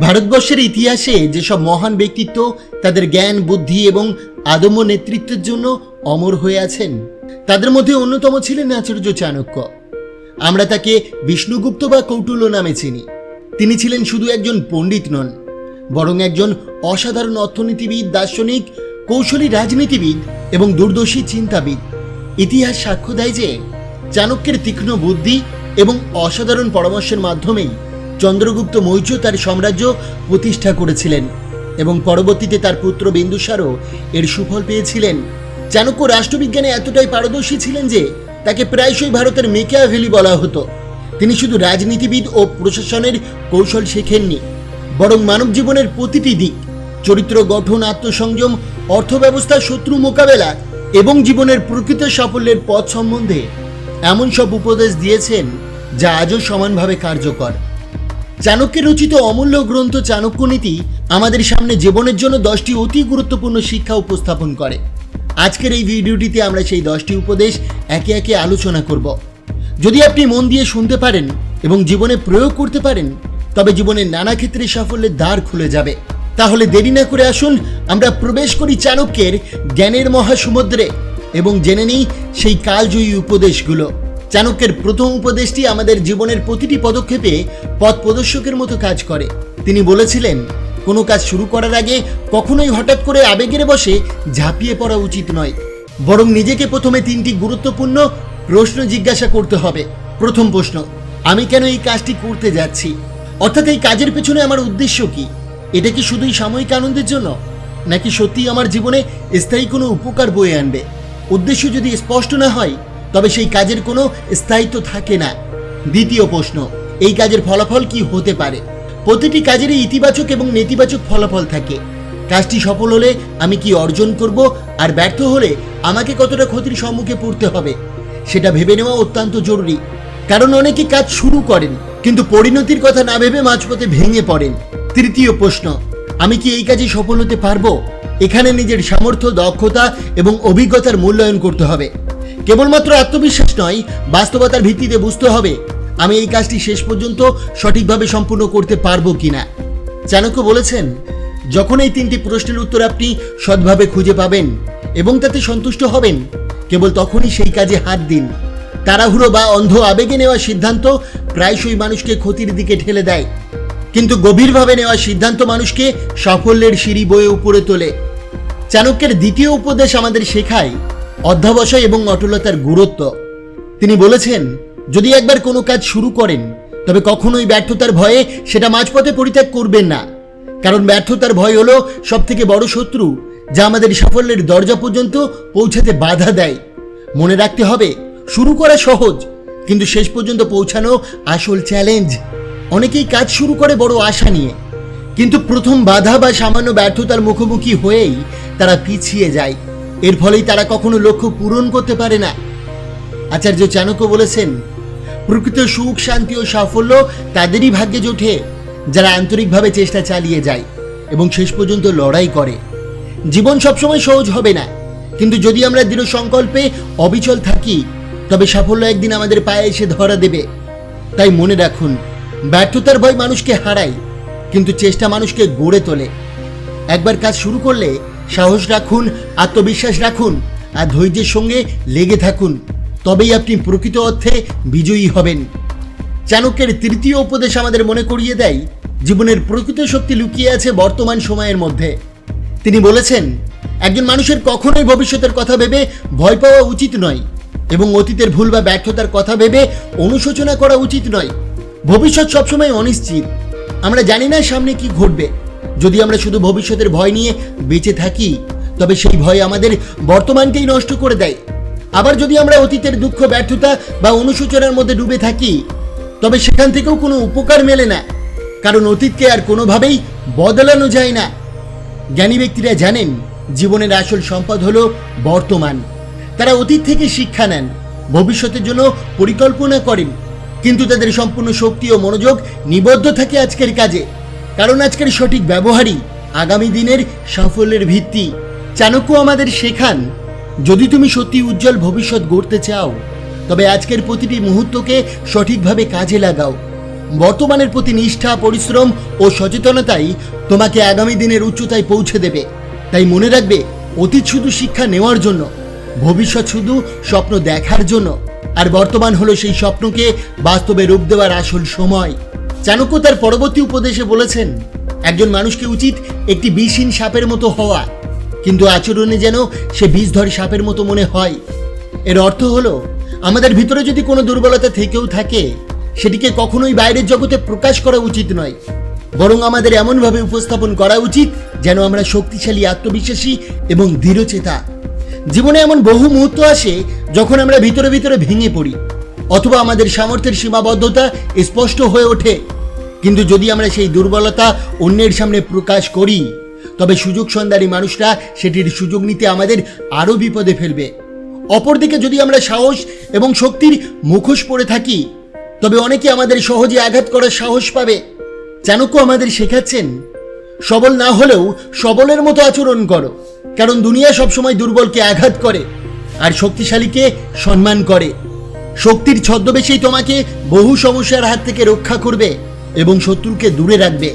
ভারতবর্ষের ইতিহাসে যেসব মহান ব্যক্তিত্ব তাদের জ্ঞান, বুদ্ধি এবং আদম্য নেতৃত্বের জন্য অমর হয়ে আছেন, তাদের মধ্যে অন্যতম ছিলেন আচার্য চাণক্য। আমরা তাকে বিষ্ণুগুপ্ত বা কৌটুল্য নামে চিনি। তিনি ছিলেন শুধু একজন পণ্ডিত নন, বরং একজন অসাধারণ অর্থনীতিবিদ, দার্শনিক, কৌশলী রাজনীতিবিদ এবং দূরদর্শী চিন্তাবিদ। ইতিহাস সাক্ষ্য দেয় যে, চাণক্যের তীক্ষ্ণ বুদ্ধি এবং অসাধারণ পরামর্শের মাধ্যমেই চন্দ্রগুপ্ত মৌর্য তার সাম্রাজ্য প্রতিষ্ঠা করেছিলেন এবং পরবর্তীতে তার পুত্র বিন্দুসারও এর সুফল পেয়েছিলেন। চাণক্য রাষ্ট্রবিজ্ঞানে এতটাই পারদর্শী ছিলেন যে তাকে প্রায়শই ভারতের মেকিয়াভেলি বলা হতো। তিনি শুধু রাজনীতিবিদ ও প্রশাসনের কৌশল শেখেননি, বরং মানব জীবনের প্রতিটি দিক, চরিত্র গঠন, আত্মসংযম, অর্থব্যবস্থা, শত্রু মোকাবেলা এবং জীবনের প্রকৃত সাফল্যের পথ সম্বন্ধে এমন সব উপদেশ দিয়েছেন যা আজও সমানভাবে কার্যকর। চাণক্যের রচিত অমূল্য গ্রন্থ চাণক্য নীতি আমাদের সামনে জীবনের জন্য দশটি অতি গুরুত্বপূর্ণ শিক্ষা উপস্থাপন করে। আজকের এই ভিডিওটিতে আমরা সেই দশটি উপদেশ একে একে আলোচনা করব। যদি আপনি মন দিয়ে শুনতে পারেন এবং জীবনে প্রয়োগ করতে পারেন, তবে জীবনের নানা ক্ষেত্রে সাফল্যের দ্বার খুলে যাবে। তাহলে দেরি না করে আসুন, আমরা প্রবেশ করি চাণক্যের জ্ঞানের মহাসমুদ্রে এবং জেনে নিই সেই কালজয়ী উপদেশগুলো। চাণক্যের প্রথম উপদেশটি আমাদের জীবনের প্রতিটি পদক্ষেপে পথ প্রদর্শকের মতো কাজ করে। তিনি বলেছিলেন, কোনো কাজ শুরু করার আগে কখনোই হঠাৎ করে আবেগের বসে ঝাঁপিয়ে পড়া উচিত নয়। বরং নিজেকে প্রথমে তিনটি গুরুত্বপূর্ণ প্রশ্ন জিজ্ঞাসা করতে হবে। প্রথম প্রশ্ন, আমি কেন এই কাজটি করতে যাচ্ছি? অর্থাৎ এই কাজের পেছনে আমার উদ্দেশ্য কি? এটা কি শুধুই সাময়িক আনন্দের জন্য? নাকি সত্যি আমার জীবনে স্থায়ী কোনো উপকার বয়ে আনবে? উদ্দেশ্য যদি স্পষ্ট না হয় তবে সেই কাজের কোনো স্থায়িত্ব থাকে না। দ্বিতীয় প্রশ্ন, এই কাজের ফলাফল কি হতে পারে? প্রতিটি কাজেরই ইতিবাচক এবং নেতিবাচক ফলাফল থাকে। কাজটি সফল হলে আমি কি অর্জন করব আর ব্যর্থ হলে আমাকে কতটা ক্ষতির সম্মুখে পড়তে হবে? সেটা ভেবে নেওয়া অত্যন্ত জরুরি। কারণ অনেকে কাজ শুরু করেন, কিন্তু পরিণতির কথা না ভেবে মাঝপথে ভেঙে পড়েন। তৃতীয় প্রশ্ন, আমি কি এই কাজে সফল হতে পারব? এখানে নিজের সামর্থ্য, দক্ষতা এবং অভিজ্ঞতার মূল্যায়ন করতে হবে। কেবলমাত্র আত্মবিশ্বাস নয়, বাস্তবতার ভিত্তিতে বুঝতে হবে, আমি এই কাজটি শেষ পর্যন্ত সঠিকভাবে সম্পূর্ণ করতে পারব কিনা। চাণক্য বলেছেন, যখন এই তিনটি প্রশ্নের উত্তর আপনি সৎভাবে খুঁজে পাবেন এবং তাতে সন্তুষ্ট হবেন, কেবল তখনই সেই কাজে হাত দিন। তাড়াহুড়ো বা অন্ধ আবেগে নেওয়া সিদ্ধান্ত প্রায়শই মানুষকে ক্ষতির দিকে ঠেলে দেয়। কিন্তু গভীরভাবে নেওয়া সিদ্ধান্ত মানুষকে সাফল্যের সিঁড়ি বয়ে উপরে তোলে। চাণক্যের দ্বিতীয় উপদেশ আমাদের শেখায় অধ্যাবসায় এবং অটলতার গুরুত্ব। তিনি বলেছেন, যদি একবার কোনো কাজ শুরু করেন, তবে কখনোই ব্যর্থতার ভয়ে সেটা মাঝপথে পরিত্যাগ করবেন না। কারণ ব্যর্থতার ভয় হলো সব থেকে বড় শত্রু, যা আমাদের সাফল্যের দরজা পর্যন্ত পৌঁছাতে বাধা দেয়। মনে রাখতে হবে, শুরু করা সহজ, কিন্তু শেষ পর্যন্ত পৌঁছানো আসল চ্যালেঞ্জ অনেকেই কাজ শুরু করে বড় আশা নিয়ে, কিন্তু প্রথম বাধা বা সামান্য ব্যর্থতার মুখোমুখি হয়েই তারা পিছিয়ে যায়। এর ফলেই তারা কখনো লক্ষ্য পূরণ করতে পারে না। আচার্য চাণক্য বলেছেন, প্রকৃত সুখ, শান্তি ও সাফল্য তাদেরই ভাগ্যে জোটে, যারা আন্তরিকভাবে চেষ্টা চালিয়ে যায় এবং শেষ পর্যন্ত লড়াই করে। জীবন সবসময় সহজ হবে না, কিন্তু যদি আমরা দৃঢ় সংকল্পে অবিচল থাকি, তবে সাফল্য একদিন আমাদের পায়ে এসে ধরা দেবে। তাই মনে রাখুন, ব্যর্থতার ভয় মানুষকে হারায়, কিন্তু চেষ্টা মানুষকে গড়ে তোলে। একবার কাজ শুরু করলে সাহস রাখুন, আত্মবিশ্বাস রাখুন, আর ধৈর্যের সঙ্গে লেগে থাকুন। তবেই আপনি প্রকৃত অর্থে বিজয়ী হবেন। চাণক্যের তৃতীয় উপদেশ আমাদের মনে করিয়ে দেয়, জীবনের প্রকৃত শক্তি লুকিয়ে আছে বর্তমান সময়ের মধ্যে। তিনি বলেছেন, একজন মানুষের কখনোই ভবিষ্যতের কথা ভেবে ভয় পাওয়া উচিত নয়, এবং অতীতের ভুল বা ব্যর্থতার কথা ভেবে অনুশোচনা করা উচিত নয়। ভবিষ্যৎ সবসময় অনিশ্চিত। আমরা জানি না সামনে কি ঘটবে। যদি আমরা শুধু ভবিষ্যতের ভয় নিয়ে বেঁচে থাকি, তবে সেই ভয় আমাদের বর্তমানকেই নষ্ট করে দেয়। আবার যদি আমরা অতীতের দুঃখ, ব্যর্থতা বা অনুশোচনার মধ্যে ডুবে থাকি, তবে সেখান থেকেও কোনো উপকার মেলে না। কারণ অতীতকে আর কোনোভাবেই বদলানো যায় না। জ্ঞানী ব্যক্তিরা জানেন, জীবনের আসল সম্পদ হলো বর্তমান। তারা অতীত থেকে শিক্ষা নেন, ভবিষ্যতের জন্য পরিকল্পনা করেন। কিন্তু তাদের সম্পূর্ণ শক্তি ও মনোযোগ নিবদ্ধ থাকে আজকের কাজে। কারণ আজকের সঠিক ব্যবহারই আগামী দিনের সাফল্যের ভিত্তি। চাণক্য, আমাদের শেখান, যদি তুমি সত্যি উজ্জ্বল ভবিষ্যৎ গড়তে চাও, তবে আজকের প্রতিটি মুহূর্তকে সঠিকভাবে কাজে লাগাও। বর্তমানের প্রতি নিষ্ঠা, পরিশ্রম ও সচেতনতাই তোমাকে আগামী দিনের উচ্চতায় পৌঁছে দেবে। তাই মনে রাখবে, অতীত শুধু শিক্ষা নেওয়ার জন্য, ভবিষ্যৎ শুধু স্বপ্ন দেখার জন্য। আর বর্তমান হলো সেই স্বপ্নকে বাস্তবে রূপ দেওয়ার আসল সময়। চাণক্য তার পরবর্তী উপদেশে বলেছেন, একজন মানুষকে উচিত একটি বিষহীন সাপের মতো হওয়া, কিন্তু আচরণে যেন সে বিষধর সাপের মতো মনে হয়। এর অর্থ হলো, আমাদের ভিতরে যদি কোনো দুর্বলতা থেকেও থাকে, সেটিকে কখনোই বাইরের জগতে প্রকাশ করা উচিত নয়। বরং আমাদের এমনভাবে উপস্থাপন করা উচিত যেন আমরা শক্তিশালী, আত্মবিশ্বাসী এবং দৃঢ়চেতা। জীবনে এমন বহু মুহূর্ত আসে যখন আমরা ভিতরে ভিতরে ভেঙে পড়ি। অথবা আমাদের সামর্থ্যের সীমাবদ্ধতা স্পষ্ট হয়ে ওঠে। কিন্তু যদি আমরা সেই দুর্বলতা অন্যের সামনে প্রকাশ করি, তবে সুযোগ সন্ধানী মানুষরা সেটির সুযোগ নিতে আমাদের আরও বিপদে ফেলবে। অপরদিকে যদি আমরা সাহস এবং শক্তির মুখোশ পরে থাকি, তবে অনেকে আমাদের সহজে আঘাত করার সাহস পাবে। চাণক্য আমাদের শেখাচ্ছেন, সবল না হলেও সবলের মতো আচরণ করো, কারণ দুনিয়া সবসময় দুর্বলকে আঘাত করে, আর শক্তিশালীকে সম্মান করে। শক্তির ছদ্মবেশেই তোমাকে বহু সমস্যার হাত থেকে রক্ষা করবে এবং শত্রুকে দূরে রাখবে।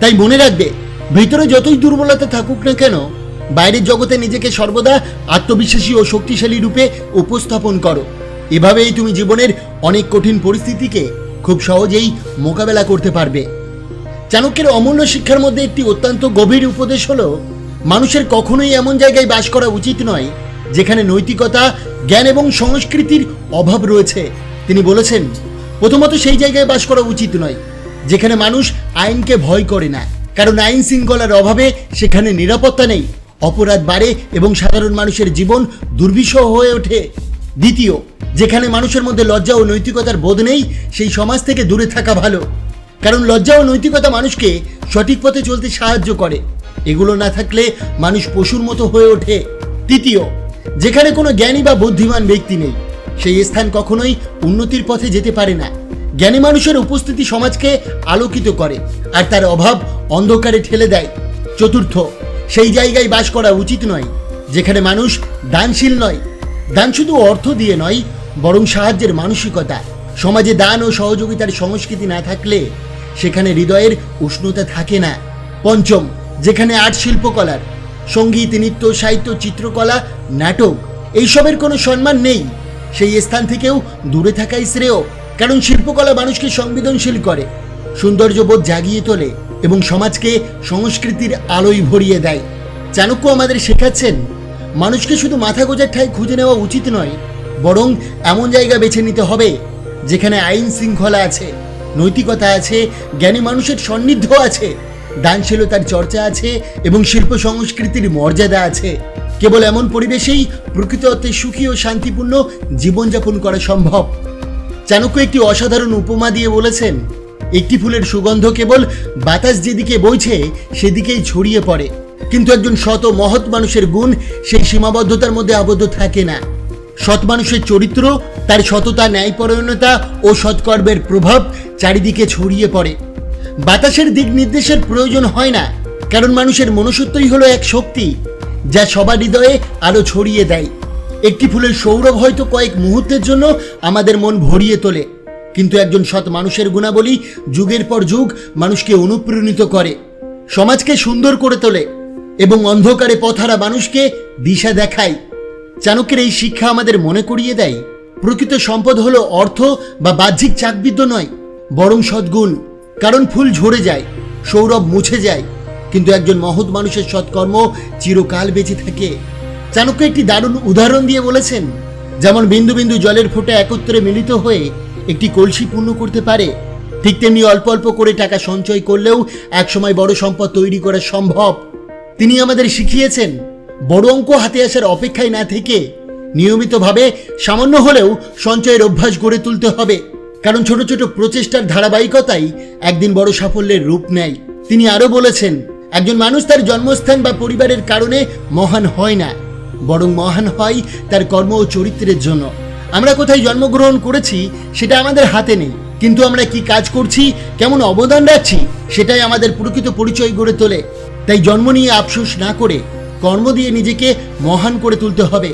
তাই মনে রাখবে, ভিতরে যতই দুর্বলতা থাকুক না কেন, বাইরের জগতে নিজেকে সর্বদা আত্মবিশ্বাসী ও শক্তিশালী রূপে উপস্থাপন করো। এভাবেই তুমি জীবনের অনেক কঠিন পরিস্থিতিকে খুব সহজেই মোকাবেলা করতে পারবে। চাণক্যের অমূল্য শিক্ষার মধ্যে একটি অত্যন্ত গভীর উপদেশ হলো, মানুষের কখনোই এমন জায়গায় বাস করা উচিত নয়, যেখানে নৈতিকতা জ্ঞান এবং সংস্কৃতির অভাব রয়েছে। তিনি বলেছেন, প্রথমত সেই জায়গায় বাস করা উচিত নয়, যেখানে মানুষ আইনকে ভয় করে না। কারণ আইন শৃঙ্খলার অভাবে সেখানে নিরাপত্তা নেই, অপরাধ বাড়ে এবং সাধারণ মানুষের জীবন দুর্বিষহ হয়ে ওঠে। দ্বিতীয়, যেখানে মানুষের মধ্যে লজ্জা ও নৈতিকতার বোধ নেই, সেই সমাজ থেকে দূরে থাকা ভালো। কারণ লজ্জা ও নৈতিকতা মানুষকে সঠিক পথে চলতে সাহায্য করে। এগুলো না থাকলে মানুষ পশুর মতো হয়ে ওঠে। তৃতীয় যেখানে কোনো জ্ঞানী বা বুদ্ধিমান ব্যক্তি নেই, সেই স্থান কখনোই উন্নতির পথে যেতে পারে না। জ্ঞানী মানুষের উপস্থিতি সমাজকে আলোকিত করে আর তার অভাব অন্ধকারে ঠেলে দেয়। চতুর্থ, সেই জায়গায় বাস করা উচিত নয়, যেখানে মানুষ দানশীল নয়। দান শুধু অর্থ দিয়ে নয়, বরং সাহায্যের মানসিকতা। সমাজে দান ও সহযোগিতার সংস্কৃতি না থাকলে সেখানে হৃদয়ের উষ্ণতা থাকে না। পঞ্চম, যেখানে আর্ট শিল্পকলার সংগীত, নৃত্য, সাহিত্য, চিত্রকলা, নাটক, এইসবের কোনো সম্মান নেই। সেই স্থান থেকেও দূরে থাকাই শ্রেয়, কারণ শিল্পকলা মানুষকে সংবেদনশীল করে, সৌন্দর্যবোধ জাগিয়ে তোলে এবং সমাজকে সংস্কৃতির আলোয় ভরিয়ে দেয়। চাণক্য আমাদের শেখাচ্ছেন, মানুষকে শুধু মাথা গোজার ঠাই খুঁজে নেওয়া উচিত নয়, বরং এমন জায়গা বেছে নিতে হবে, যেখানে আইন শৃঙ্খলা আছে, নৈতিকতা আছে, জ্ঞানী মানুষের সান্নিধ্য আছে। দানশীলতার চর্চা আছে এবং শিল্প সংস্কৃতির মর্যাদা আছে। কেবল এমন পরিবেশেই প্রকৃত অর্থে সুখী ও শান্তিপূর্ণ জীবনযাপন করা সম্ভব। চাণক্য একটি অসাধারণ উপমা দিয়ে বলেছেন, একটি ফুলের সুগন্ধ কেবল বাতাস যেদিকে বইছে, সেদিকেই ছড়িয়ে পড়ে। কিন্তু একজন শত মহৎ মানুষের গুণ সেই সীমাবদ্ধতার মধ্যে আবদ্ধ থাকে না। সৎ মানুষের চরিত্র, তার সততা, ন্যায়পরায়ণতা ও সৎকর্মের প্রভাব চারিদিকে ছড়িয়ে পড়ে। বাতাসের দিক নির্দেশের প্রয়োজন হয় না, কারণ মানুষের মনুষ্যত্বই হলো এক শক্তি, যা সবার হৃদয়ে আলো ছড়িয়ে দেয়। একটি ফুলের সৌরভ হয়তো কয়েক মুহূর্তের জন্য আমাদের মন ভরিয়ে তোলে, কিন্তু একজন সৎ মানুষের গুণাবলী যুগের পর যুগ মানুষকে অনুপ্রাণিত করে, সমাজকে সুন্দর করে তোলে এবং অন্ধকারে পথারা মানুষকে দিশা দেখায়। চাণক্যের এই শিক্ষা আমাদের মনে করিয়ে দেয়, প্রকৃত সম্পদ হলো অর্থ বা বাহ্যিক চাকবিদ্য নয়, বরং সদ্গুণ। কারণ ফুল ঝরে যায়, সৌরভ মুছে যায়, কিন্তু একজন মহৎ মানুষের সৎকর্ম চিরকাল বেঁচে থাকে। চাণক্য একটি দারুণ উদাহরণ দিয়ে বলেছেন, যেমন বিন্দু বিন্দু জলের ফোঁটা একত্রে মিলিত হয়ে একটি কলসি পূর্ণ করতে পারে, ঠিক তেমনি অল্প অল্প করে টাকা সঞ্চয় করলেও একসময় বড় সম্পদ তৈরি করা সম্ভব। তিনি আমাদের শিখিয়েছেন, বড় অঙ্ক হাতে আসার অপেক্ষায় না থেকে নিয়মিতভাবে সামান্য হলেও সঞ্চয়ের অভ্যাস গড়ে তুলতে হবে। কারণ ছোট ছোট প্রচেষ্টার ধারাবাহিকতাই একদিন বড় সাফল্যের রূপ নেয়। তিনি আরও বলেছেন, একজন মানুষ তার জন্মস্থান বা পরিবারের কারণে মহান হয় না, বরং মহান হয় তার কর্ম ও চরিত্রের জন্য। আমরা কোথায় জন্মগ্রহণ করেছি সেটা আমাদের হাতে নেই, কিন্তু আমরা কি কাজ করছি, কেমন অবদান রাখছি, সেটাই আমাদের প্রকৃত পরিচয় গড়ে তোলে। তাই জন্ম নিয়ে আফসোস না করে কর্ম দিয়ে নিজেকে মহান করে তুলতে হবে।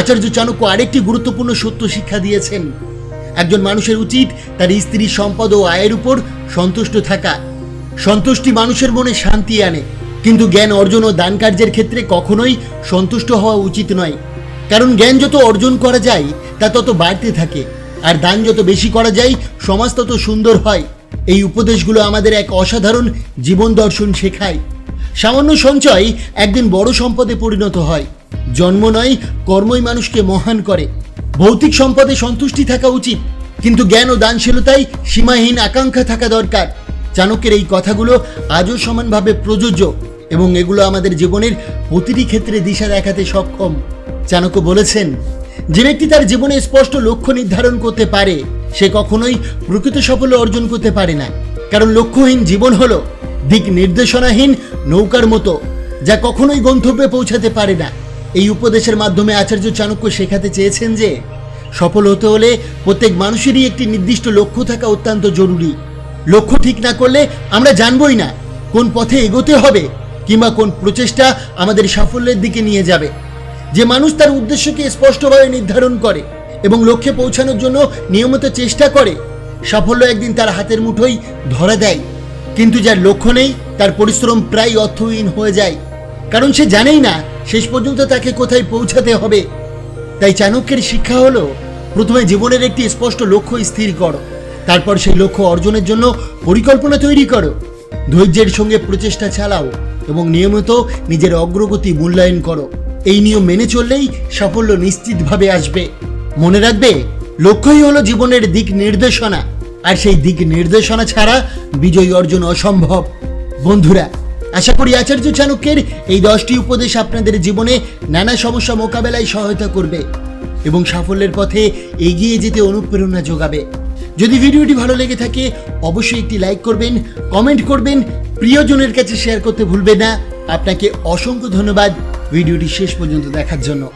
আচার্য চাণক্য আরেকটি গুরুত্বপূর্ণ সত্য শিক্ষা দিয়েছেন। একজন মানুষের উচিত তার স্ত্রীর সম্পদ ও আয়ের উপর সন্তুষ্ট থাকা। সন্তুষ্টি মানুষের মনে শান্তি আনে, কিন্তু জ্ঞান অর্জন ও দান কার্যের ক্ষেত্রে কখনোই সন্তুষ্ট হওয়া উচিত নয়। কারণ জ্ঞান যত অর্জন করা যায়, তা তত বাড়তে থাকে, আর দান যত বেশি করা যায়, সমাজ তত সুন্দর হয়। এই উপদেশগুলো আমাদের এক অসাধারণ জীবন দর্শন শেখায়। সামান্য সঞ্চয় একদিন বড় সম্পদে পরিণত হয়। জন্ম নয়, কর্মই মানুষকে মহান করে। ভৌতিক সম্পদে সন্তুষ্টি থাকা উচিত, কিন্তু জ্ঞান ও দানশীলতায় সীমাহীন আকাঙ্ক্ষা থাকা দরকার। চাণক্যের এই কথাগুলো আজও সমানভাবে প্রযোজ্য এবং এগুলো আমাদের জীবনের প্রতিটি ক্ষেত্রে দিশা দেখাতে সক্ষম। চাণক্য বলেছেন, যে ব্যক্তি তার জীবনে স্পষ্ট লক্ষ্য নির্ধারণ করতে পারে, সে কখনোই প্রকৃত সাফল্য অর্জন করতে পারে না। কারণ লক্ষ্যহীন জীবন হল দিক নির্দেশনাহীন নৌকার মতো, যা কখনোই গন্তব্যে পৌঁছাতে পারে না। এই উপদেশের মাধ্যমে আচার্য চাণক্য শেখাতে চেয়েছেন যে, সফল হতে হলে প্রত্যেক মানুষেরই একটি নির্দিষ্ট লক্ষ্য থাকা অত্যন্ত জরুরি। লক্ষ্য ঠিক না করলে আমরা জানবই না কোন পথে এগোতে হবে কিংবা কোন প্রচেষ্টা আমাদের সাফল্যের দিকে নিয়ে যাবে। যে মানুষ তার উদ্দেশ্যকে স্পষ্টভাবে নির্ধারণ করে এবং লক্ষ্যে পৌঁছানোর জন্য নিয়মিত চেষ্টা করে, সাফল্য একদিন তার হাতের মুঠোই ধরা দেয়। কিন্তু যার লক্ষ্য নেই, তার পরিশ্রম প্রায় অর্থহীন হয়ে যায়। কারণ সে জানেই না শেষ পর্যন্ত তাকে কোথায় পৌঁছাতে হবে? তাই চাণক্যের শিক্ষা হলো, প্রথমে জীবনের একটি স্পষ্ট লক্ষ্য স্থির করো। তারপর সেই লক্ষ্য অর্জনের জন্য পরিকল্পনা তৈরি করো। ধৈর্যের সঙ্গে প্রচেষ্টা চালাও এবং নিয়মিত নিজের অগ্রগতি মূল্যায়ন করো। এই নিয়ম মেনে চললেই সাফল্য নিশ্চিতভাবে আসবে। মনে রাখবে, লক্ষ্যই হলো জীবনের দিক নির্দেশনা। আর সেই দিক নির্দেশনা ছাড়া বিজয় অর্জন অসম্ভব। বন্ধুরা আশা করি আচার্য চাণক্যের এই দশটি উপদেশ আপনাদের জীবনে নানা সমস্যা মোকাবেলায় সহায়তা করবে এবং সাফল্যের পথে এগিয়ে যেতে অনুপ্রেরণা যোগাবে। যদি ভিডিওটি ভালো লেগে থাকে, অবশ্যই একটি লাইক করবেন, কমেন্ট করবেন, প্রিয়জনের কাছে শেয়ার করতে ভুলবেন না। আপনাকে অসংখ্য ধন্যবাদ ভিডিওটি শেষ পর্যন্ত দেখার জন্য।